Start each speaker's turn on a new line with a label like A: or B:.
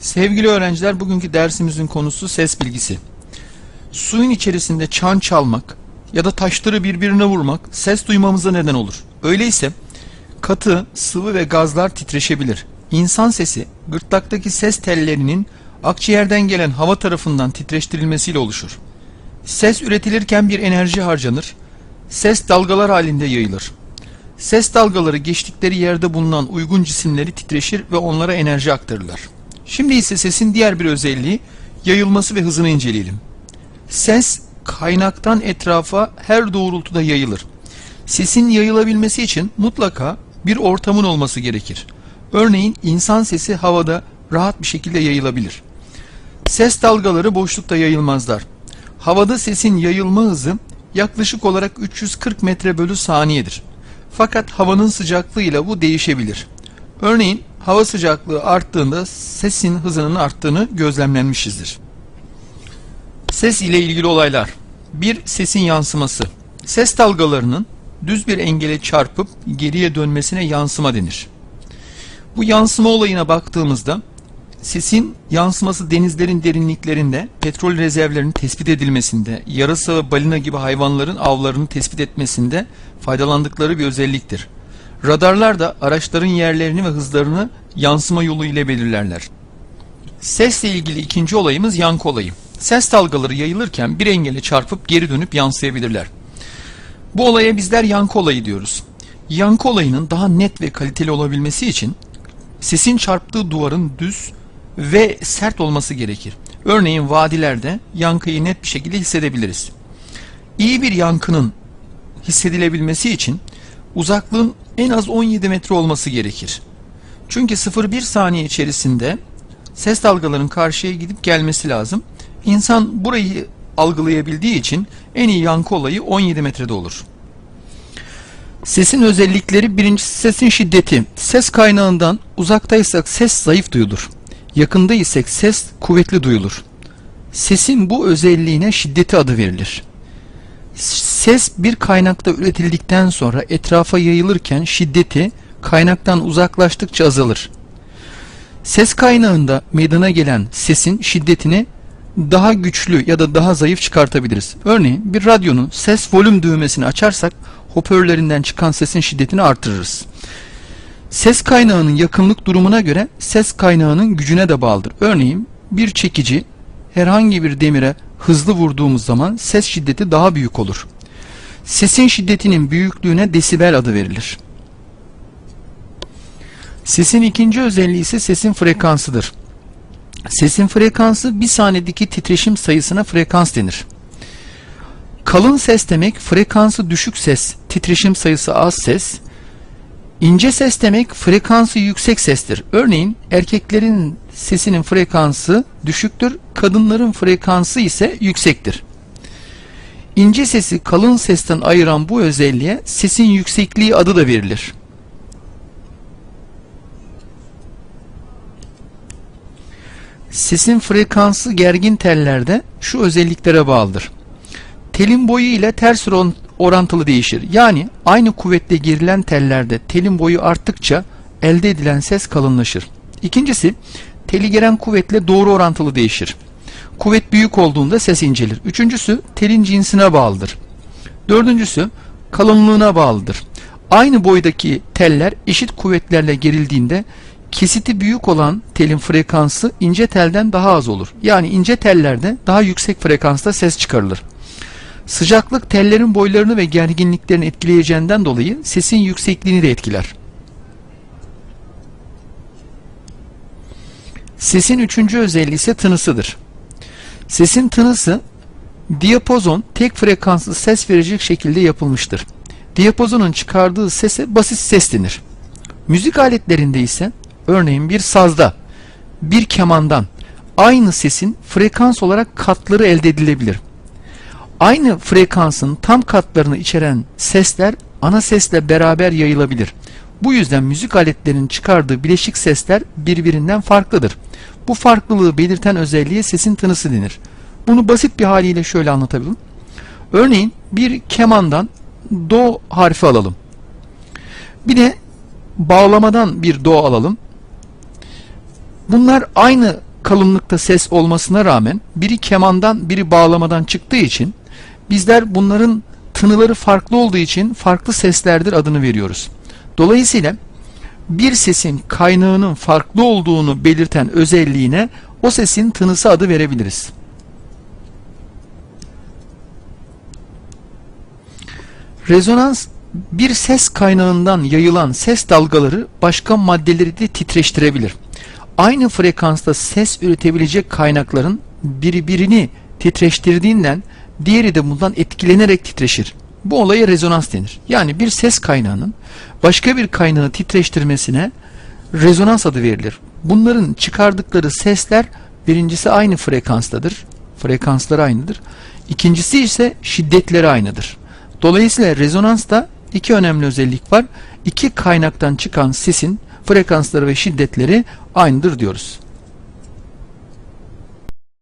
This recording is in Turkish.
A: Sevgili öğrenciler bugünkü dersimizin konusu ses bilgisi. Suyun içerisinde çan çalmak ya da taşları birbirine vurmak ses duymamıza neden olur. Öyleyse katı, sıvı ve gazlar titreşebilir. İnsan sesi gırtlaktaki ses tellerinin akciğerden gelen hava tarafından titreştirilmesiyle oluşur. Ses üretilirken bir enerji harcanır. Ses dalgalar halinde yayılır. Ses dalgaları geçtikleri yerde bulunan uygun cisimleri titreşir ve onlara enerji aktarırlar. Şimdi ise sesin diğer bir özelliği yayılması ve hızını inceleyelim. Ses kaynaktan etrafa her doğrultuda yayılır. Sesin yayılabilmesi için mutlaka bir ortamın olması gerekir. Örneğin insan sesi havada rahat bir şekilde yayılabilir. Ses dalgaları boşlukta yayılmazlar. Havada sesin yayılma hızı yaklaşık olarak 340 metre bölü saniyedir. Fakat havanın sıcaklığıyla bu değişebilir. Örneğin hava sıcaklığı arttığında sesin hızının arttığını gözlemlenmişizdir. Ses ile ilgili olaylar. Bir sesin yansıması. Ses dalgalarının düz bir engele çarpıp geriye dönmesine yansıma denir. Bu yansıma olayına baktığımızda sesin yansıması denizlerin derinliklerinde petrol rezervlerinin tespit edilmesinde, yarasa ve balina gibi hayvanların avlarını tespit etmesinde faydalandıkları bir özelliktir. Radarlar da araçların yerlerini ve hızlarını yansıma yolu ile belirlerler. Sesle ilgili ikinci olayımız yankı olayı. Ses dalgaları yayılırken bir engele çarpıp geri dönüp yansıyabilirler. Bu olaya bizler yankı olayı diyoruz. Yankı olayının daha net ve kaliteli olabilmesi için sesin çarptığı duvarın düz ve sert olması gerekir. Örneğin vadilerde yankıyı net bir şekilde hissedebiliriz. İyi bir yankının hissedilebilmesi için uzaklığın en az 17 metre olması gerekir. Çünkü 0-1 saniye içerisinde ses dalgalarının karşıya gidip gelmesi lazım. İnsan burayı algılayabildiği için en iyi yankı olayı 17 metrede olur. Sesin özellikleri birincisi sesin şiddeti. Ses kaynağından uzaktaysak ses zayıf duyulur. Yakında isek ses kuvvetli duyulur. Sesin bu özelliğine şiddeti adı verilir. Ses bir kaynakta üretildikten sonra etrafa yayılırken şiddeti kaynaktan uzaklaştıkça azalır. Ses kaynağında meydana gelen sesin şiddetini daha güçlü ya da daha zayıf çıkartabiliriz. Örneğin bir radyonun ses volüm düğmesini açarsak hoparlörlerinden çıkan sesin şiddetini artırırız. Ses kaynağının yakınlık durumuna göre ses kaynağının gücüne de bağlıdır. Örneğin bir çekici herhangi bir demire hızlı vurduğumuz zaman ses şiddeti daha büyük olur. Sesin şiddetinin büyüklüğüne desibel adı verilir. Sesin ikinci özelliği ise sesin frekansıdır. Sesin frekansı bir saniyedeki titreşim sayısına frekans denir. Kalın ses demek frekansı düşük ses, titreşim sayısı az ses. İnce ses demek frekansı yüksek sestir. Örneğin erkeklerin sesinin frekansı düşüktür, kadınların frekansı ise yüksektir. İnce sesi kalın sesten ayıran bu özelliğe sesin yüksekliği adı da verilir. Sesin frekansı gergin tellerde şu özelliklere bağlıdır. Telin boyu ile ters oran- orantılı değişir. Yani aynı kuvvetle girilen tellerde telin boyu arttıkça elde edilen ses kalınlaşır. İkincisi, teli gelen kuvvetle doğru orantılı değişir. Kuvvet büyük olduğunda ses incelir. Üçüncüsü, telin cinsine bağlıdır. Dördüncüsü, kalınlığına bağlıdır. Aynı boydaki teller eşit kuvvetlerle gerildiğinde kesiti büyük olan telin frekansı ince telden daha az olur. Yani ince tellerde daha yüksek frekansta ses çıkarılır. Sıcaklık tellerin boylarını ve gerginliklerini etkileyeceğinden dolayı sesin yüksekliğini de etkiler. Sesin üçüncü özelliği ise tınısıdır. Sesin tınısı diyapozon tek frekanslı ses verecek şekilde yapılmıştır. Diyapozonun çıkardığı sese basit ses denir. Müzik aletlerinde ise örneğin bir sazda, bir kemandan aynı sesin frekans olarak katları elde edilebilir. Aynı frekansın tam katlarını içeren sesler ana sesle beraber yayılabilir. Bu yüzden müzik aletlerinin çıkardığı bileşik sesler birbirinden farklıdır. Bu farklılığı belirten özelliğe sesin tınısı denir. Bunu basit bir haliyle şöyle anlatabilirim. Örneğin bir kemandan do harfi alalım. Bir de bağlamadan bir do alalım. Bunlar aynı kalınlıkta ses olmasına rağmen biri kemandan biri bağlamadan çıktığı için bizler bunların tınıları farklı olduğu için farklı seslerdir adını veriyoruz. Dolayısıyla bir sesin kaynağının farklı olduğunu belirten özelliğine o sesin tınısı adı verebiliriz. Rezonans bir ses kaynağından yayılan ses dalgaları başka maddeleri de titreştirebilir. Aynı frekansta ses üretebilecek kaynakların biri birini titreştirdiğinden diğeri de bundan etkilenerek titreşir. Bu olaya rezonans denir. Yani bir ses kaynağının başka bir kaynağı titreştirmesine rezonans adı verilir. Bunların çıkardıkları sesler birincisi aynı frekanstadır. Frekansları aynıdır. İkincisi ise şiddetleri aynıdır. Dolayısıyla rezonansta iki önemli özellik var. İki kaynaktan çıkan sesin frekansları ve şiddetleri aynıdır diyoruz.